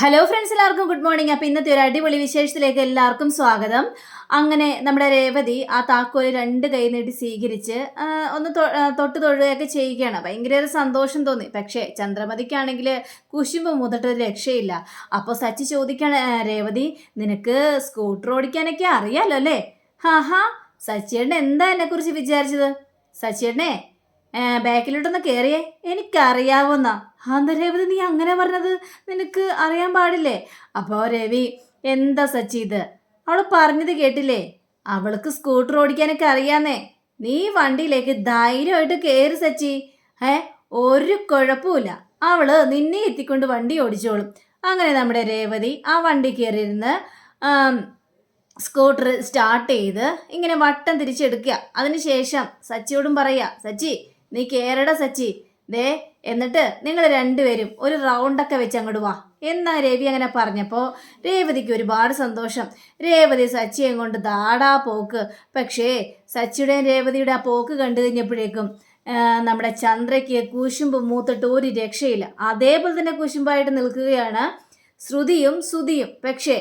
Hello friends എല്ലാവർക്കും good morning അപ്പോൾ ഇന്നത്തെ ഒരു അടിപൊളി വിശേഷത്തിലേക്ക് എല്ലാവർക്കും സ്വാഗതം. അങ്ങനെ നമ്മുടെ രേവതി ആ താക്കോൽ രണ്ട് കൈ നീട്ടി സ്വീകരിച്ച് ഒന്ന് തൊട്ട് തൊഴുകയൊക്കെ ചെയ്യുകയാണ്. ഭയങ്കര സന്തോഷം തോന്നി. പക്ഷേ ചന്ദ്രമതിക്കാണെങ്കിൽ കുശുമ്പ് മുതട്ട് രക്ഷയില്ല. അപ്പോൾ സച്ചി ചോദിക്കാണ് രേവതി നിനക്ക് സ്കൂട്ടർ ഓടിക്കാനൊക്കെ അറിയാലോ അല്ലേ? ഹാ ഹാ സച്ചിയേട്ടൻ എന്താ എന്നെക്കുറിച്ച് വിചാരിച്ചത്? സച്ചിയേട്ടനെ ബാക്കിലോട്ടൊന്ന് കയറിയേ എനിക്കറിയാവുന്ന. രേവതി നീ അങ്ങനെ പറഞ്ഞത്? നിനക്ക് അറിയാൻ പാടില്ലേ? അപ്പോൾ രവി എന്താ സച്ചി ഇത്? അവൾ പറഞ്ഞത് കേട്ടില്ലേ? അവൾക്ക് സ്കൂട്ടർ ഓടിക്കാനൊക്കെ അറിയാന്നേ. നീ വണ്ടിയിലേക്ക് ധൈര്യമായിട്ട് കയറി സച്ചി. ഏ ഒരു കുഴപ്പമില്ല അവൾ നിന്നെ എത്തിക്കൊണ്ട് വണ്ടി ഓടിച്ചോളും. അങ്ങനെ നമ്മുടെ രേവതി ആ വണ്ടി കയറിയിരുന്ന് സ്കൂട്ടർ സ്റ്റാർട്ട് ചെയ്ത് ഇങ്ങനെ വട്ടം തിരിച്ചെടുക്കുക. അതിനുശേഷം സച്ചിയോടും പറയുക സച്ചി നീ കയറട സച്ചി. ദേ എന്നിട്ട് നിങ്ങൾ രണ്ടുപേരും ഒരു റൗണ്ടൊക്കെ വെച്ച് അങ്ങോട്ട് വാ. എന്നാ രവി അങ്ങനെ പറഞ്ഞപ്പോൾ രേവതിക്ക് ഒരുപാട് സന്തോഷം. രേവതി സച്ചിയെ കൊണ്ട് ദാടാ പോക്ക്. പക്ഷേ സച്ചിയുടെയും രേവതിയുടെ ആ പോക്ക് കണ്ടു കഴിഞ്ഞപ്പോഴേക്കും നമ്മുടെ ചന്ദ്രയ്ക്ക് കുശുമ്പ് മൂത്തിട്ട് ഒരു രക്ഷയില്ല. അതേപോലെ തന്നെ കുശുമ്പായിട്ട് നിൽക്കുകയാണ് ശ്രുതിയും സുതിയും പക്ഷേ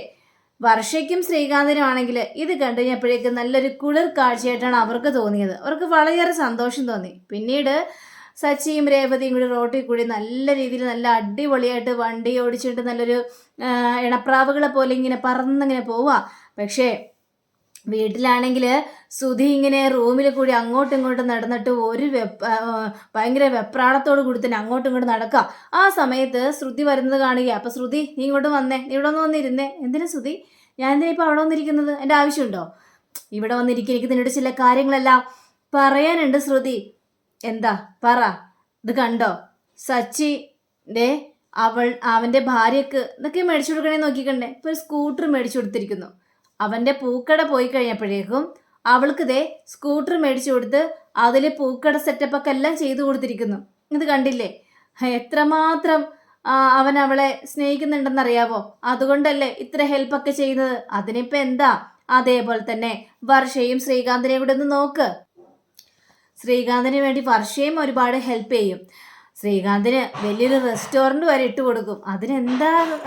വർഷയ്ക്കും ശ്രീകാന്തിനും ആണെങ്കിൽ ഇത് കണ്ടു കഴിഞ്ഞപ്പോഴേക്കും നല്ലൊരു കുളിർ കാഴ്ചയായിട്ടാണ് അവർക്ക് തോന്നിയത്. അവർക്ക് വളരെയേറെ സന്തോഷം തോന്നി. പിന്നീട് സച്ചിയും രേവതിയും കൂടി റോട്ടിൽ കൂടി നല്ല രീതിയിൽ നല്ല അടിപൊളിയായിട്ട് വണ്ടി ഓടിച്ചിട്ട് നല്ലൊരു ഇണപ്രാവുകളെ പോലെ ഇങ്ങനെ പറന്നിങ്ങനെ പോവുക പക്ഷേ വീട്ടിലാണെങ്കിൽ സുധി ഇങ്ങനെ റൂമിൽ കൂടി അങ്ങോട്ടും ഇങ്ങോട്ടും നടന്നിട്ട് ഒരു വെപ്പ ഭയങ്കര വെപ്രാളത്തോട് കൂടി തന്നെ അങ്ങോട്ടും ഇങ്ങോട്ടും നടക്കുക ആ സമയത്ത് ശ്രുതി വരുന്നത് കാണുക അപ്പം ശ്രുതി നീ ഇങ്ങോട്ട് വന്നേ. നീ ഇവിടെ ഒന്ന് വന്നിരുന്നേ. എന്തിനാ ശ്രുതി? ഞാൻ എന്തിനാ ഇപ്പം അവിടെ വന്നിരിക്കുന്നത്? എന്റെ ആവശ്യമുണ്ടോ? ഇവിടെ വന്നിരിക്കുക നിന്നോട് ചില കാര്യങ്ങളെല്ലാം പറയാനുണ്ട് ശ്രുതി. എന്താ? പറ. ഇത് കണ്ടോ? സച്ചി ദേ അവൾ അവന്റെ ഭാര്യക്ക് ഇതൊക്കെ മേടിച്ചു കൊടുക്കണേ നോക്കിക്കണ്ടേ? ഇപ്പോൾ ഒരു സ്കൂട്ടർ മേടിച്ചു കൊടുത്തിരിക്കുന്നു. അവന്റെ പൂക്കട പോയി കഴിഞ്ഞപ്പോഴേക്കും അവൾക്ക് ദേ സ്കൂട്ടർ മേടിച്ചു കൊടുത്ത് അതിൽ പൂക്കട സെറ്റപ്പൊക്കെ എല്ലാം ചെയ്തു കൊടുത്തിരിക്കുന്നു. ഇത് കണ്ടില്ലേ? എത്രമാത്രം അവൻ അവളെ സ്നേഹിക്കുന്നുണ്ടെന്നറിയാവോ? അതുകൊണ്ടല്ലേ ഇത്ര ഹെൽപ്പൊക്കെ ചെയ്യുന്നത്? അതിനിപ്പോൾ എന്താ? അതേപോലെ തന്നെ വർഷയും ശ്രീകാന്തിനെയും കൂടെ ഒന്ന് നോക്ക്. ശ്രീകാന്തിന് വേണ്ടി വർഷയും ഒരുപാട് ഹെൽപ്പ് ചെയ്യും. ശ്രീകാന്തിന് വലിയൊരു റെസ്റ്റോറന്റ് വരെ ഇട്ട് കൊടുക്കും. അതിനെന്താ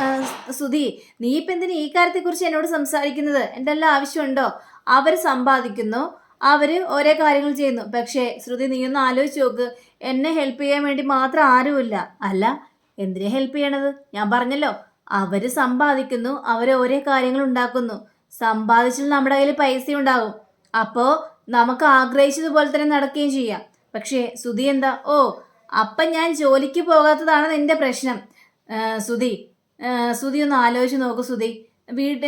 സുധി നീ ഇപ്പം എന്തിനു ഈ കാര്യത്തെക്കുറിച്ച് എന്നോട് സംസാരിക്കുന്നത്? എന്റെ എല്ലാം ആവശ്യമുണ്ടോ? അവർ സമ്പാദിക്കുന്നു. അവർ ഓരോ കാര്യങ്ങൾ ചെയ്യുന്നു. പക്ഷേ ശ്രുതി നീ ഒന്ന് ആലോചിച്ച് നോക്ക്. എന്നെ ഹെൽപ്പ് ചെയ്യാൻ വേണ്ടി മാത്രം ആരുമില്ല. അല്ല എന്തിനെ ഹെൽപ്പ് ചെയ്യണത്? ഞാൻ പറഞ്ഞല്ലോ. അവർ സമ്പാദിക്കുന്നു. അവർ ഓരോ കാര്യങ്ങൾ ഉണ്ടാക്കുന്നു. സമ്പാദിച്ചാൽ നമ്മുടെ കയ്യിൽ പൈസ ഉണ്ടാകും. അപ്പോൾ നമുക്ക് ആഗ്രഹിച്ചതുപോലെ തന്നെ നടക്കുകയും ചെയ്യാം. പക്ഷേ സുധി എന്താ? ഓ അപ്പം ഞാൻ ജോലിക്ക് പോകാത്തതാണ് നിന്റെ പ്രശ്നം. സുധി സുധി ഒന്ന് ആലോചിച്ച് നോക്കൂ സുധി. വീട്ടിൽ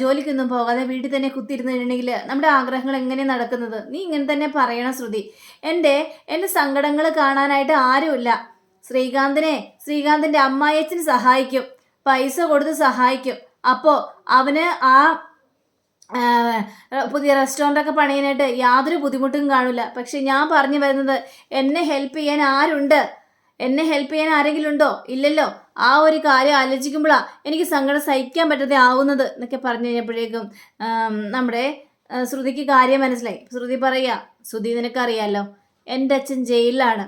ജോലിക്കൊന്നും പോകാതെ വീട്ടിൽ തന്നെ കുത്തിയിരുന്നിട്ടുണ്ടെങ്കിൽ നമ്മുടെ ആഗ്രഹങ്ങൾ എങ്ങനെ നടക്കുന്നത്? നീ ഇങ്ങനെ തന്നെ പറയണം ശ്രുതി എന്റെ എന്റെ സങ്കടങ്ങൾ കാണാനായിട്ട് ആരുമില്ല. ശ്രീകാന്തിനെ ശ്രീകാന്തിന്റെ അമ്മായച്ചന് സഹായിക്കും. പൈസ കൊടുത്ത് സഹായിക്കും. അപ്പോൾ അവന് ആ, പുതിയ റെസ്റ്റോറന്റ് ഒക്കെ പണിയാനായിട്ട് യാതൊരു ബുദ്ധിമുട്ടും കാണില്ല. പക്ഷെ ഞാൻ പറഞ്ഞു വരുന്നത് എന്നെ ഹെൽപ്പ് ചെയ്യാൻ ആരുണ്ട്? എന്നെ ഹെൽപ്പ് ചെയ്യാൻ ആരെങ്കിലും ഉണ്ടോ ഇല്ലല്ലോ. ആ ഒരു കാര്യം ആലോചിക്കുമ്പോഴാണ് എനിക്ക് സങ്കടം സഹിക്കാൻ പറ്റാതെ ആവുന്നത് എന്നൊക്കെ പറഞ്ഞു കഴിഞ്ഞപ്പോഴേക്കും നമ്മുടെ ശ്രുതിക്ക് കാര്യം മനസ്സിലായി. ശ്രുതി പറയുക ശ്രുതി നിനക്കറിയാമല്ലോ എന്റെ അച്ഛൻ ജയിലിലാണ്.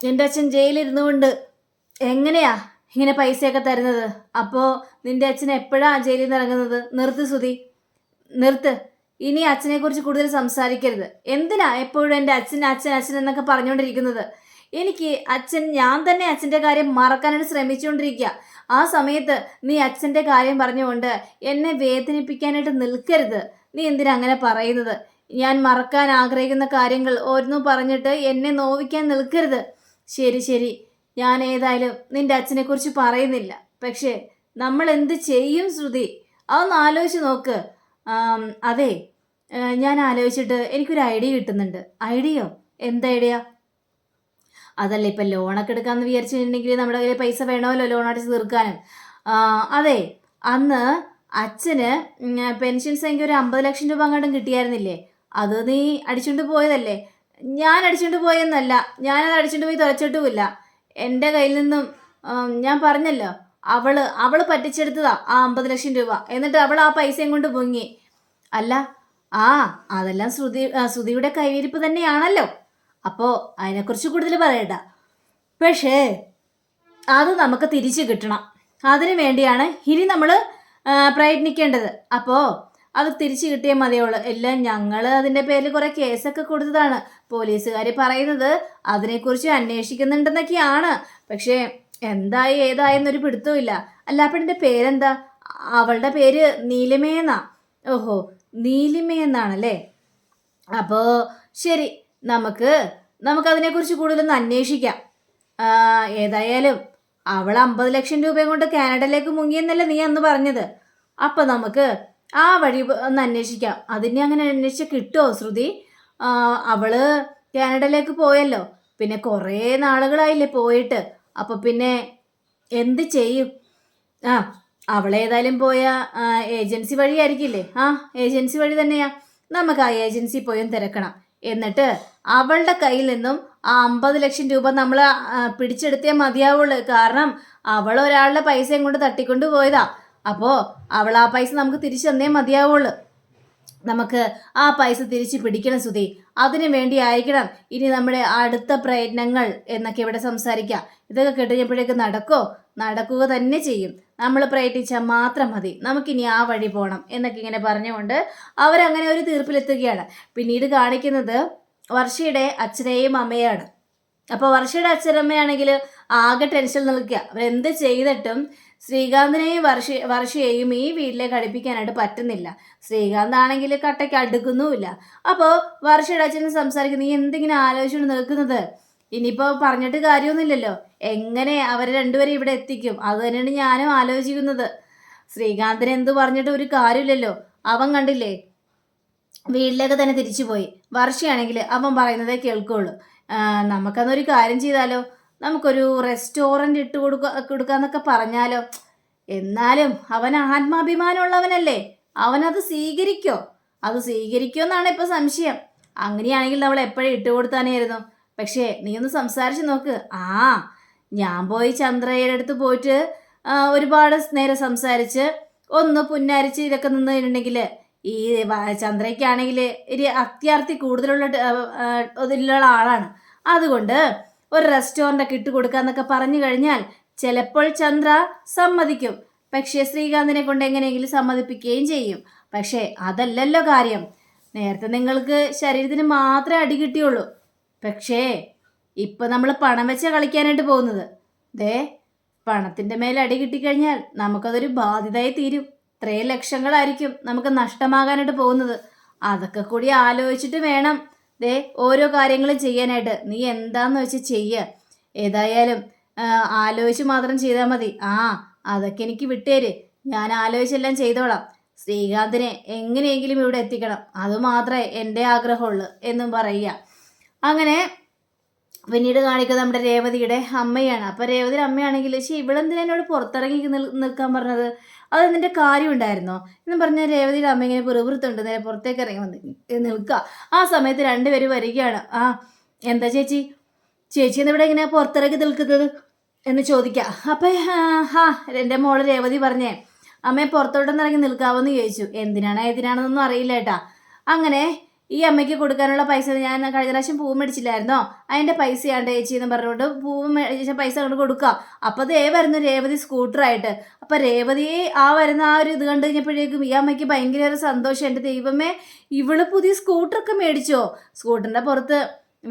എന്റെ അച്ഛൻ ജയിലിരുന്നു കൊണ്ട് എങ്ങനെയാ ഇങ്ങനെ പൈസയൊക്കെ തരുന്നത്? അപ്പോൾ നിന്റെ അച്ഛൻ എപ്പോഴാണ് ജയിലിൽ നിന്ന് ഇറങ്ങുന്നത്? നിർത്തി സുധി നിർത്ത്. ഇനി അച്ഛനെ കുറിച്ച് കൂടുതൽ സംസാരിക്കരുത്. എന്തിനാ എപ്പോഴും എന്റെ അച്ഛൻ അച്ഛൻ അച്ഛൻ എന്നൊക്കെ പറഞ്ഞുകൊണ്ടിരിക്കുന്നത്? എനിക്ക് അച്ഛൻ ഞാൻ തന്നെ അച്ഛന്റെ കാര്യം മറക്കാനായിട്ട് ശ്രമിച്ചുകൊണ്ടിരിക്കുക. ആ സമയത്ത് നീ അച്ഛന്റെ കാര്യം പറഞ്ഞുകൊണ്ട് എന്നെ വേദനിപ്പിക്കാനായിട്ട് നിൽക്കരുത്. നീ എന്തിനാ അങ്ങനെ പറയുന്നത്? ഞാൻ മറക്കാൻ ആഗ്രഹിക്കുന്ന കാര്യങ്ങൾ ഓരോന്നും പറഞ്ഞിട്ട് എന്നെ നോവിക്കാൻ നിൽക്കരുത്. ശരി ശരി. ഞാൻ ഏതായാലും നിന്റെ അച്ഛനെ കുറിച്ച് പറയുന്നില്ല. പക്ഷേ നമ്മൾ എന്ത് ചെയ്യും ശ്രുതി? അതൊന്ന് ആലോചിച്ച് നോക്ക്. അതെ ഞാൻ ആലോചിച്ചിട്ട് എനിക്കൊരു ഐഡിയ കിട്ടുന്നുണ്ട്. ഐഡിയോ? എന്ത് ഐഡിയ? അതല്ല ഇപ്പം ലോണൊക്കെ എടുക്കാമെന്ന് വിചാരിച്ചിട്ടുണ്ടെങ്കിൽ നമ്മുടെ കയ്യിൽ പൈസ വേണമല്ലോ ലോൺ അടച്ച് തീർക്കാനും. അതെ അന്ന് അച്ഛന് പെൻഷൻ സംഖ്യ ഒരു അമ്പത് ലക്ഷം രൂപ അങ്ങോട്ടും കിട്ടിയായിരുന്നില്ലേ? അത് നീ അടിച്ചുകൊണ്ട് പോയതല്ലേ? ഞാൻ അടിച്ചുകൊണ്ട് പോയെന്നല്ല ഞാനത് അടിച്ചുകൊണ്ട് പോയി തുറച്ചിട്ടുമില്ല എന്റെ കയ്യിൽ നിന്നും ഞാൻ പറഞ്ഞല്ലോ അവൾ അവൾ പറ്റിച്ചെടുത്തതാ ആ അമ്പത് ലക്ഷം രൂപ. എന്നിട്ട് അവൾ ആ പൈസയും കൊണ്ട് പൊങ്ങി. അല്ല ആ അതെല്ലാം ശ്രുതി ശ്രുതിയുടെ കൈവിരിപ്പ് തന്നെയാണല്ലോ. അപ്പോ അതിനെക്കുറിച്ച് കൂടുതൽ പറയണ്ട. പക്ഷേ അത് നമുക്ക് തിരിച്ചു കിട്ടണം. അതിനു വേണ്ടിയാണ് ഇനി നമ്മൾ പ്രയത്നിക്കേണ്ടത്. അപ്പോൾ അത് തിരിച്ചു കിട്ടിയേ മതിയുള്ളൂ എല്ലാം ഞങ്ങൾ അതിന്റെ പേരിൽ കുറേ കേസൊക്കെ കൊടുത്തതാണ്. പോലീസുകാർ പറയുന്നത് അതിനെക്കുറിച്ച് അന്വേഷിക്കുന്നുണ്ടെന്നൊക്കെയാണ്. പക്ഷേ എന്തായി ഏതായെന്നൊരു പിടുത്തമില്ല അല്ല അപ്പം എന്റെ പേരെന്താ? അവളുടെ പേര് നീലിമയെന്നാ. ഓഹോ നീലിമയെന്നാണല്ലേ? അപ്പോ ശരി നമുക്ക് നമുക്കതിനെക്കുറിച്ച് കൂടുതലൊന്ന് അന്വേഷിക്കാം. ഏതായാലും അവൾ അമ്പത് ലക്ഷം രൂപയും കൊണ്ട് കാനഡയിലേക്ക് മുങ്ങിയെന്നല്ലേ നീ അന്ന് പറഞ്ഞത്. അപ്പം നമുക്ക് ആ വഴി ഒന്ന് അന്വേഷിക്കാം. അതിനെ അങ്ങനെ അന്വേഷിച്ച് കിട്ടുമോ ശ്രുതി? അവൾ കാനഡയിലേക്ക് പോയല്ലോ. പിന്നെ കുറേ നാളുകളായില്ലേ പോയിട്ട്. അപ്പം പിന്നെ എന്ത് ചെയ്യും? ആ അവളേതായാലും പോയ ഏജൻസി വഴിയായിരിക്കില്ലേ ആ ഏജൻസി വഴി തന്നെയാ. നമുക്ക് ആ ഏജൻസി പോയും തിരക്കണം. എന്നിട്ട് അവളുടെ കയ്യിൽ നിന്നും ആ അമ്പത് ലക്ഷം രൂപ നമ്മൾ പിടിച്ചെടുത്തേ മതിയാവുള്ളൂ. കാരണം അവൾ ഒരാളുടെ പൈസയും കൊണ്ട് തട്ടിക്കൊണ്ട് പോയതാ. അപ്പോൾ അവൾ ആ പൈസ നമുക്ക് തിരിച്ചു തന്നേ മതിയാവുള്ളൂ. നമുക്ക് ആ പൈസ തിരിച്ചു പിടിക്കണം സുധി അതിനു വേണ്ടി ആയിരിക്കണം ഇനി നമ്മുടെ അടുത്ത പ്രയത്നങ്ങൾ എന്നൊക്കെ ഇവിടെ സംസാരിക്കാം ഇതൊക്കെ കിട്ടുന്നപ്പോഴേക്ക് നടക്കോ? നടക്കുക തന്നെ ചെയ്യും. നമ്മൾ പ്രയത്നിച്ചാൽ മാത്രം മതി. നമുക്കിനി ആ വഴി പോകണം എന്നൊക്കെ ഇങ്ങനെ പറഞ്ഞുകൊണ്ട് അവരങ്ങനെ ഒരു തീർപ്പിലെത്തുകയാണ്. പിന്നീട് കാണിക്കുന്നത് വർഷയുടെ അച്ഛനെയും അമ്മയാണ് അപ്പോൾ വർഷയുടെ അച്ഛനമ്മയാണെങ്കിൽ ആകെ ടെൻഷൻ നിൽക്കുക. അവരെന്ത് ചെയ്തിട്ടും ശ്രീകാന്തിനെയും വർഷ വർഷയെയും ഈ വീട്ടിലെ കടിപ്പിക്കാനായിട്ട് പറ്റുന്നില്ല. ശ്രീകാന്ത് ആണെങ്കിൽ കട്ടയ്ക്ക് അടുക്കുന്നുമില്ല. അപ്പോൾ വർഷയുടെ അച്ഛനും സംസാരിക്കുന്നു നീ എന്തിങ്ങനെ ആലോചിച്ചുകൊണ്ട് നിൽക്കുന്നത്? ഇനിയിപ്പോൾ പറഞ്ഞിട്ട് കാര്യമൊന്നുമില്ലല്ലോ. എങ്ങനെ അവർ രണ്ടുപേരും ഇവിടെ എത്തിക്കും? അത് തന്നെയാണ് ഞാനും ആലോചിക്കുന്നത്. ശ്രീകാന്തിന് എന്ത് പറഞ്ഞിട്ട് ഒരു കാര്യമില്ലല്ലോ. അവൻ കണ്ടില്ലേ? വീട്ടിലേക്ക് തന്നെ തിരിച്ചു പോയി വർഷയാണെങ്കിൽ അവൻ പറയുന്നതേ കേൾക്കുള്ളൂ. നമുക്കന്നൊരു കാര്യം ചെയ്താലോ? നമുക്കൊരു റെസ്റ്റോറന്റ് ഇട്ട് കൊടുക്ക കൊടുക്കാന്നൊക്കെ പറഞ്ഞാലോ. എന്നാലും അവൻ ആത്മാഭിമാനമുള്ളവനല്ലേ. അവനത് സ്വീകരിക്കോ. അത് സ്വീകരിക്കോ എന്നാണ് ഇപ്പോൾ സംശയം. അങ്ങനെയാണെങ്കിൽ നമ്മൾ എപ്പോഴും ഇട്ട് കൊടുത്താനായിരുന്നു. പക്ഷേ നീ ഒന്ന് സംസാരിച്ച് നോക്ക്. ആ ഞാൻ പോയി ചന്ദ്രയുടെ അടുത്ത് പോയിട്ട് ഒരുപാട് നേരം സംസാരിച്ച് ഒന്ന് പുന്നാരിച്ച് ഇതൊക്കെ നിന്നിട്ടുണ്ടെങ്കിൽ ഈ ചന്ദ്രയ്ക്കാണെങ്കിൽ ഒരു അത്യാർത്ഥി കൂടുതലുള്ള ഇതിലുള്ള ആളാണ്. അതുകൊണ്ട് ഒരു റെസ്റ്റോറന്റ് ഒക്കെ ഇട്ട് കൊടുക്കാന്നൊക്കെ പറഞ്ഞു കഴിഞ്ഞാൽ ചിലപ്പോൾ ചന്ദ്ര സമ്മതിക്കും. പക്ഷേ ശ്രീകാന്തിനെ കൊണ്ട് എങ്ങനെയെങ്കിലും സമ്മതിപ്പിക്കുകയും ചെയ്യും. പക്ഷേ അതല്ലല്ലോ കാര്യം. നേരത്തെ നിങ്ങൾക്ക് ശരീരത്തിന് മാത്രമേ അടി കിട്ടിയുള്ളൂ. പക്ഷേ ഇപ്പം നമ്മൾ പണം വെച്ച കളിക്കാനായിട്ട് പോകുന്നത്. ദേ പണത്തിന്റെ മേലെ അടി കിട്ടിക്കഴിഞ്ഞാൽ നമുക്കതൊരു ബാധ്യതയായി തീരും. ഇത്രയും ലക്ഷങ്ങളായിരിക്കും നമുക്ക് നഷ്ടമാകാനായിട്ട് പോകുന്നത്. അതൊക്കെ കൂടി ആലോചിച്ചിട്ട് വേണം. ദേ ഓരോ കാര്യങ്ങളും ചെയ്യാനായിട്ട്. നീ എന്താന്ന് വെച്ച് ചെയ്യുക ഏതായാലും ആലോചിച്ച് മാത്രം ചെയ്താൽ മതി. ആ അതൊക്കെ എനിക്ക് വിട്ടേര്. ഞാൻ ആലോചിച്ചെല്ലാം ചെയ്തോളാം. ശ്രീകാന്തിനെ എങ്ങനെയെങ്കിലും ഇവിടെ എത്തിക്കണം. അത് മാത്രമേ എന്റെ ആഗ്രഹമുള്ളൂ എന്നും പറയുക. അങ്ങനെ പിന്നീട് കാണിക്കുന്നത് നമ്മുടെ രേവതിയുടെ അമ്മയാണ്. അപ്പോൾ രേവതിയുടെ അമ്മയാണെങ്കിൽ ശരി ഇവളെന്തിനാ എന്നോട് പുറത്തിറങ്ങി നിൽ- നിൽക്കാൻ പറഞ്ഞത്? അത് നിന്റെ കാര്യം ഉണ്ടായിരുന്നോ? എന്ന് പറഞ്ഞ രേവതിയുടെ അമ്മ ഇങ്ങനെ പെറുപുറത്തുണ്ട്. നേരെ പുറത്തേക്ക് ഇറങ്ങി വന്ന് നിൽക്കുക. ആ സമയത്ത് രണ്ടുപേരും വരികയാണ്. ആ എന്താ ചേച്ചി? ചേച്ചി എന്നിവിടെ ഇങ്ങനെ പുറത്തിറക്കി നിൽക്കുന്നത്? എന്ന് ചോദിക്കുക. അപ്പം ഹാ എന്റെ മോൾ രേവതി പറഞ്ഞേ അമ്മയെ പുറത്തോട്ടൊന്നിറങ്ങി നിൽക്കാവെന്ന് ചോദിച്ചു. എന്തിനാണ് ഏതിനാണെന്നൊന്നും അറിയില്ല ഏട്ടാ. അങ്ങനെ ഈ അമ്മയ്ക്ക് കൊടുക്കാനുള്ള പൈസ ഞാൻ കഴിഞ്ഞ പ്രാവശ്യം പൂവ് മേടിച്ചില്ലായിരുന്നോ? അതിന്റെ പൈസയാണ്ട് ചേച്ചി എന്ന് പറഞ്ഞുകൊണ്ട് പൂവ് മേടിച്ച പൈസ അങ്ങോട്ട് കൊടുക്കാം. അപ്പോൾ ദേ വരുന്നു രേവതി സ്കൂട്ടറായിട്ട് അപ്പോൾ രേവതി ആ വരുന്ന ആ ഒരു ഇത് കണ്ടു കഴിഞ്ഞപ്പോഴേക്കും ഈ അമ്മയ്ക്ക് ഭയങ്കര ഒരു സന്തോഷം. എന്റെ ദൈവമേ ഇവൾ പുതിയ സ്കൂട്ടറൊക്കെ മേടിച്ചോ? സ്കൂട്ടറിന്റെ പുറത്ത്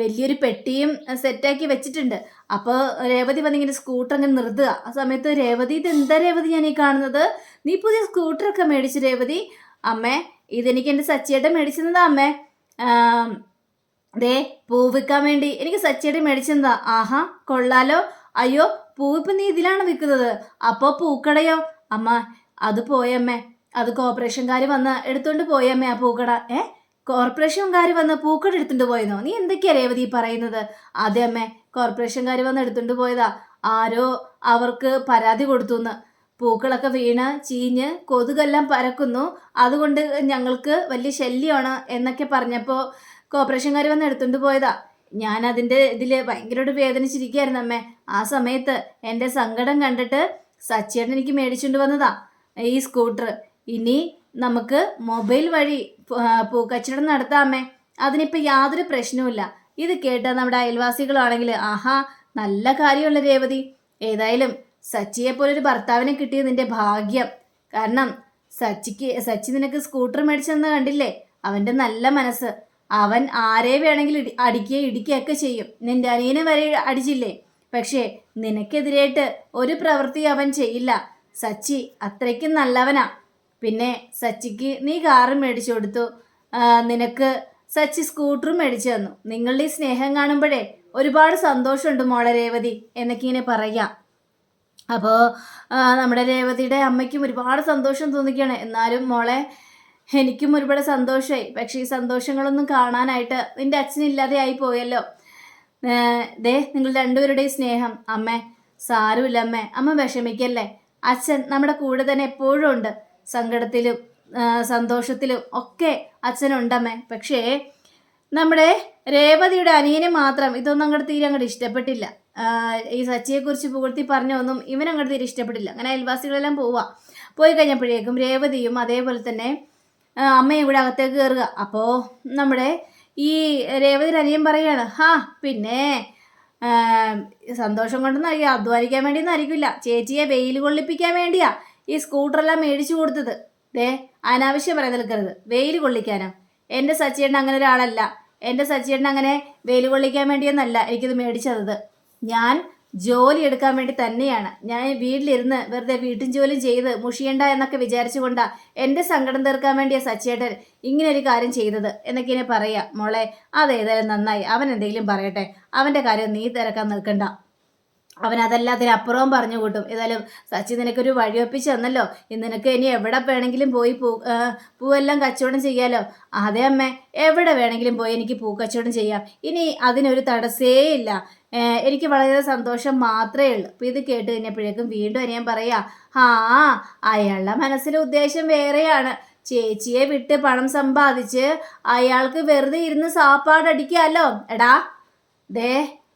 വലിയൊരു പെട്ടിയും സെറ്റാക്കി വെച്ചിട്ടുണ്ട്. അപ്പോൾ രേവതി വന്നിങ്ങനെ സ്കൂട്ടർ അങ്ങനെ നിർത്തുക. ആ സമയത്ത് രേവതി ഇത് എന്താ രേവതി ഞാൻ ഈ കാണുന്നത്? നീ പുതിയ സ്കൂട്ടറൊക്കെ മേടിച്ചു രേവതി. അമ്മേ ഇതെനിക്ക് എന്റെ സച്ചിയേട്ടൻ മേടിച്ചിരുന്നതാ അമ്മേ. ദേ പൂ വിൽക്കാൻ വേണ്ടി എനിക്ക് സച്ചിയുടെ മേടിച്ചെന്താ? ആഹാ കൊള്ളാലോ. അയ്യോ പൂ ഇപ്പം നീ ഇതിലാണ് വിൽക്കുന്നത്. അപ്പോൾ പൂക്കടയോ? അമ്മ അത് പോയമ്മേ. അത് കോർപ്പറേഷൻകാർ വന്ന് എടുത്തുകൊണ്ട് പോയമ്മേ ആ പൂക്കട. ഏ? കോർപ്പറേഷൻകാർ വന്ന് പൂക്കട എടുത്തുകൊണ്ട് പോയെന്നോ? നീ എന്തൊക്കെയാ രേവതി പറയുന്നത്? അതെ അമ്മേ കോർപ്പറേഷൻകാർ വന്ന് എടുത്തോണ്ട് പോയതാ. ആരോ അവർക്ക് പരാതി കൊടുത്തു പൂക്കളൊക്കെ വീണ് ചീഞ്ഞ് കൊതുകെല്ലാം പരക്കുന്നു. അതുകൊണ്ട് ഞങ്ങൾക്ക് വലിയ ശല്യമാണ് എന്നൊക്കെ പറഞ്ഞപ്പോൾ കോർപ്പറേഷൻകാർ വന്ന് എടുത്തുകൊണ്ട് പോയതാ. ഞാൻ അതിന്റെ ഇതിൽ ഭയങ്കരമായിട്ട് വേദനിച്ചിരിക്കുകയായിരുന്നു അമ്മേ. ആ സമയത്ത് എന്റെ സങ്കടം കണ്ടിട്ട് സച്ചേട്ടൻ എനിക്ക് മേടിച്ചുകൊണ്ട് വന്നതാ ഈ സ്കൂട്ടർ. ഇനി നമുക്ക് മൊബൈൽ വഴി പൂക്കച്ചവടം നടത്താമേ അതിനിപ്പോൾ യാതൊരു പ്രശ്നവുമില്ല ഇത് കേട്ട നമ്മുടെ അയൽവാസികളാണെങ്കിൽ ആഹാ നല്ല കാര്യമുള്ള രേവതി. ഏതായാലും സച്ചിയെ പോലെ ഒരു ഭർത്താവിനെ കിട്ടിയത് നിന്റെ ഭാഗ്യം. കാരണം സച്ചിക്ക് സച്ചി നിനക്ക് സ്കൂട്ടർ മേടിച്ചെന്ന് കണ്ടില്ലേ? അവന്റെ നല്ല മനസ്സ്. അവൻ ആരെ വേണമെങ്കിലും ഇടി അടിക്കുകയും ഇടിക്കുകയൊക്കെ ചെയ്യും. നിന്റെ അനിയനെ വരെ അടിച്ചില്ലേ? പക്ഷേ നിനക്കെതിരായിട്ട് ഒരു പ്രവൃത്തി അവൻ ചെയ്യില്ല. സച്ചി അത്രയ്ക്കും നല്ലവനാ. പിന്നെ സച്ചിക്ക് നീ കാറ് മേടിച്ചു കൊടുത്തു. നിനക്ക് സച്ചി സ്കൂട്ടറും മേടിച്ചു തന്നു. നിങ്ങളുടെ ഈ സ്നേഹം കാണുമ്പോഴേ ഒരുപാട് സന്തോഷമുണ്ട് മോളെ രേവതി എന്നൊക്കെ ഇങ്ങനെ പറയാം. അപ്പോൾ നമ്മുടെ രേവതിയുടെ അമ്മയ്ക്കും ഒരുപാട് സന്തോഷം തോന്നിക്കുകയാണ്. എന്നാലും മോളെ എനിക്കും ഒരുപാട് സന്തോഷമായി പക്ഷേ ഈ സന്തോഷങ്ങളൊന്നും കാണാനായിട്ട് നിന്റെ അച്ഛനില്ലാതെ ആയി പോയല്ലോ. ദേ നിങ്ങൾ രണ്ടുപേരുടെയും സ്നേഹം. അമ്മേ സാരമില്ല അമ്മേ. അമ്മ വിഷമിക്കല്ലേ? അച്ഛൻ നമ്മുടെ കൂടെ തന്നെ എപ്പോഴും ഉണ്ട്. സങ്കടത്തിലും സന്തോഷത്തിലും ഒക്കെ അച്ഛനുണ്ടമ്മേ. പക്ഷേ നമ്മുടെ രേവതിയുടെ അനിയനെ മാത്രം ഇതൊന്നും അങ്ങോട്ട് തീരെ അങ്ങോട്ട് ഇഷ്ടപ്പെട്ടില്ല. ഈ സച്ചിയെക്കുറിച്ച് പുകഴ്ത്തി പറഞ്ഞൊന്നും ഇവനങ്ങോട്ട് തീരെ ഇഷ്ടപ്പെട്ടില്ല. അങ്ങനെ അയൽവാസികളെല്ലാം പോവുക പോയി കഴിഞ്ഞപ്പോഴേക്കും രേവതിയും അതേപോലെ തന്നെ അമ്മയും കൂടെ അകത്തേക്ക് കയറുക അപ്പോൾ നമ്മുടെ ഈ രേവതി അനിയൻ പറയുകയാണ് ഹാ പിന്നെ സന്തോഷം കൊണ്ടൊന്നും അറിയാം അധ്വാനിക്കാൻ വേണ്ടിയൊന്നും അറിയില്ല ചേച്ചിയെ വെയിൽ കൊള്ളിപ്പിക്കാൻ വേണ്ടിയാ ഈ സ്കൂട്ടറെല്ലാം മേടിച്ചു കൊടുത്തത്. ദേ അനാവശ്യം പറയാൻ നിൽക്കരുത്. വെയിൽ കൊള്ളിക്കാനോ. എന്റെ സച്ചിയേട്ടൻ അങ്ങനെ ഒരാളല്ല. എന്റെ സച്ചിയേട്ടൻ അങ്ങനെ വെയിൽ കൊള്ളിക്കാൻ വേണ്ടിയൊന്നല്ല എനിക്കിത് മേടിച്ചത്. ഞാൻ ജോലി എടുക്കാൻ വേണ്ടി തന്നെയാണ്. ഞാൻ വീട്ടിലിരുന്ന് വെറുതെ വീട്ടും ജോലി ചെയ്ത് മുഷിയണ്ട എന്നൊക്കെ വിചാരിച്ചുകൊണ്ടാ എന്റെ സങ്കടം തീർക്കാൻ വേണ്ടിയ സച്ചേട്ടൻ ഇങ്ങനെ ഒരു കാര്യം ചെയ്തത് എന്നൊക്കെ ഇനി പറയാ. മോളെ അതേതായാലും നന്നായി. അവൻ എന്തെങ്കിലും പറയട്ടെ. അവന്റെ കാര്യം നീ തിരക്കാൻ നിൽക്കണ്ട. അവൻ അതല്ലാത്തിനപ്പുറവും പറഞ്ഞു കൂട്ടും. ഏതായാലും സച്ചി നിനക്കൊരു വഴിയൊപ്പിച്ച് തന്നല്ലോ. നിനക്ക് ഇനി എവിടെ വേണമെങ്കിലും പോയി പൂ പൂവെല്ലാം കച്ചവടം ചെയ്യാലോ? അതെ അമ്മേ എവിടെ വേണമെങ്കിലും പോയി എനിക്ക് പൂ കച്ചവടം ചെയ്യാം. ഇനി അതിനൊരു തടസ്സേ ഇല്ല. എനിക്ക് വളരെ സന്തോഷം മാത്രമേ ഉള്ളൂ. അപ്പം ഇത് കേട്ട് കഴിഞ്ഞപ്പോഴേക്കും വീണ്ടും അനിയൻ പറയാ ആ അയാളുടെ മനസ്സിലെ ഉദ്ദേശം വേറെയാണ്. ചേച്ചിയെ വിട്ട് പണം സമ്പാദിച്ച് അയാൾക്ക് വെറുതെ ഇരുന്ന് സാപ്പാടടിക്കാമല്ലോ എടാ ദേ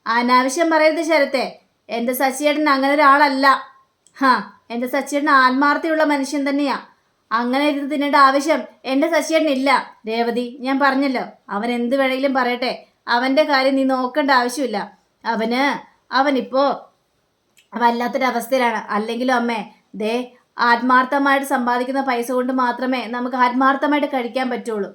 അനാവശ്യം പറയരുത് ശരത്തെ. എന്റെ സച്ചിയേട്ടൻ അങ്ങനെ ഒരാളല്ല. ഹാ എന്റെ സച്ചിയേട്ടൻ ആത്മാർത്ഥിയുള്ള മനുഷ്യൻ തന്നെയാ. അങ്ങനെ ഇരുന്ന് തിന്നേണ്ട ആവശ്യം എന്റെ സച്ചിയേട്ടനില്ല രേവതി ഞാൻ പറഞ്ഞല്ലോ അവൻ എന്ത് വേണമെങ്കിലും പറയട്ടെ. അവന്റെ കാര്യം നീ നോക്കേണ്ട ആവശ്യമില്ല. അവന് അവനിപ്പോ വല്ലാത്തൊരവസ്ഥയിലാണ്. അല്ലെങ്കിലും അമ്മേ ദേ ആത്മാർത്ഥമായിട്ട് സമ്പാദിക്കുന്ന പൈസ കൊണ്ട് മാത്രമേ നമുക്ക് ആത്മാർത്ഥമായിട്ട് കഴിക്കാൻ പറ്റുള്ളൂ.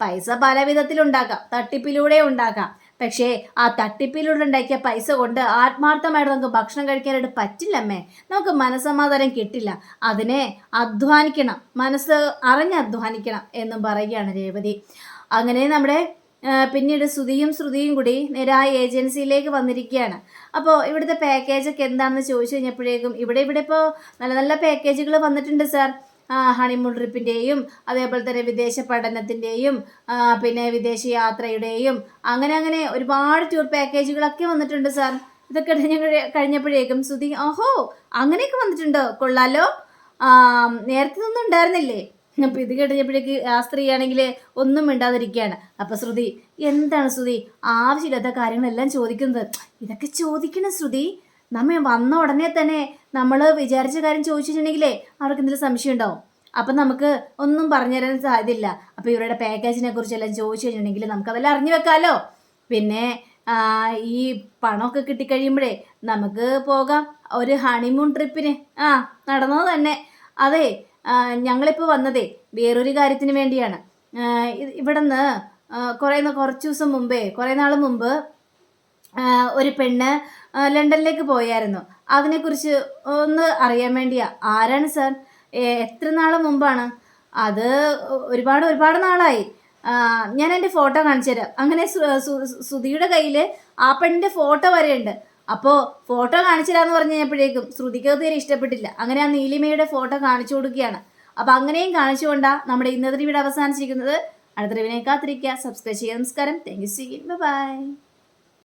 പൈസ പല വിധത്തിലുണ്ടാക്കാം തട്ടിപ്പിലൂടെ ഉണ്ടാക്കാം പക്ഷേ ആ തട്ടിപ്പിലൂടെ ഉണ്ടാക്കിയ പൈസ കൊണ്ട് ആത്മാർത്ഥമായിട്ട് നമുക്ക് ഭക്ഷണം കഴിക്കാനായിട്ട് പറ്റില്ലമ്മേ. നമുക്ക് മനസ്സമാധാനം കിട്ടില്ല. അതിനെ അധ്വാനിക്കണം. മനസ്സ് അറിഞ്ഞ് അധ്വാനിക്കണം എന്നും പറയുകയാണ് രേവതി. അങ്ങനെ നമ്മുടെ പിന്നീട് ശ്രുതിയും ശ്രുതിയും കൂടി നേരെ ആ ഏജൻസിയിലേക്ക് വന്നിരിക്കുകയാണ്. അപ്പോൾ ഇവിടുത്തെ പാക്കേജൊക്കെ എന്താണെന്ന് ചോദിച്ചു കഴിഞ്ഞപ്പോഴേക്കും ഇവിടെ ഇവിടെ ഇപ്പോൾ നല്ല നല്ല പാക്കേജുകൾ വന്നിട്ടുണ്ട് സാർ. ഹണിമൂൺ ട്രിപ്പിന്റെയും അതേപോലെ തന്നെ വിദേശ പഠനത്തിന്റെയും പിന്നെ വിദേശ യാത്രയുടെയും അങ്ങനെ അങ്ങനെ ഒരുപാട് ടൂർ പാക്കേജുകളൊക്കെ വന്നിട്ടുണ്ട് സാർ ഇതൊക്കെ കഴിഞ്ഞ കഴിഞ്ഞപ്പോഴേക്കും സുധി ഓഹോ അങ്ങനെയൊക്കെ വന്നിട്ടുണ്ടോ? കൊള്ളാലോ. നേരത്തെ ഒന്നും ഉണ്ടായിരുന്നില്ലേ? അപ്പം ഇത് കഴിഞ്ഞപ്പോഴേക്ക് ആ സ്ത്രീ ആണെങ്കിൽ ഒന്നും മിണ്ടാതിരിക്കുകയാണ്. അപ്പം ശ്രുതി എന്താണ് ശ്രുതി? ആവശ്യമില്ലാത്ത കാര്യങ്ങളെല്ലാം ചോദിക്കുന്നത്. ഇതൊക്കെ ചോദിക്കണം ശ്രുതി. നമ്മ വന്ന ഉടനെ തന്നെ നമ്മൾ വിചാരിച്ച കാര്യം ചോദിച്ചിട്ടുണ്ടെങ്കിലേ അവർക്ക് എന്തെങ്കിലും സംശയം ഉണ്ടാവും. അപ്പം നമുക്ക് ഒന്നും പറഞ്ഞു പറഞ്ഞുതരാൻ സാധ്യതയില്ല. അപ്പോൾ ഇവരുടെ പാക്കേജിനെ കുറിച്ചെല്ലാം ചോദിച്ചു കഴിഞ്ഞിട്ടുണ്ടെങ്കിൽ നമുക്കതെല്ലാം അറിഞ്ഞു വെക്കാമല്ലോ പിന്നെ ഈ പണമൊക്കെ കിട്ടിക്കഴിയുമ്പോഴേ നമുക്ക് പോകാം. ഒരു ഹണിമൂൺ ട്രിപ്പിന് ആ നടന്നത് തന്നെ. അതെ ഞങ്ങളിപ്പോൾ വന്നതേ വേറൊരു കാര്യത്തിന് വേണ്ടിയാണ്. ആ, ഇത് ഇവിടെ നിന്ന് കുറേ കുറച്ച് ദിവസം മുമ്പേ കുറേ നാൾ മുമ്പ് ഒരു പെണ്ണ് ലണ്ടനിലേക്ക് പോയായിരുന്നു. അതിനെക്കുറിച്ച് ഒന്ന് അറിയാൻ വേണ്ടിയാ. ആരാണ് സാർ? എത്ര നാൾ മുമ്പാണ്? അത് ഒരുപാട് ഒരുപാട് നാളായി. ഞാൻ എന്റെ ഫോട്ടോ കാണിച്ചു തരാം. അങ്ങനെ ശ്രുതിയുടെ കയ്യിൽ ആ പെണ്ണിന്റെ ഫോട്ടോ വരെയുണ്ട്. അപ്പോൾ ഫോട്ടോ കാണിച്ചു തരാമെന്ന് പറഞ്ഞു കഴിഞ്ഞപ്പോഴേക്കും ശ്രുതിക്ക് തീരെ ഇഷ്ടപ്പെട്ടില്ല. അങ്ങനെ ആ നീലിമയുടെ ഫോട്ടോ കാണിച്ചു കൊടുക്കുകയാണ്. അപ്പോൾ അങ്ങനെയും കാണിച്ചുകൊണ്ടാണ് നമ്മുടെ ഇന്നത്തെ വീട് അവസാനിച്ചിരിക്കുന്നത്. അടുത്ത റിവിനെ കാത്തിരിക്കുക. സബ്സ്ക്രൈബ് ചെയ്യുക. നമസ്കാരം. Thank you see by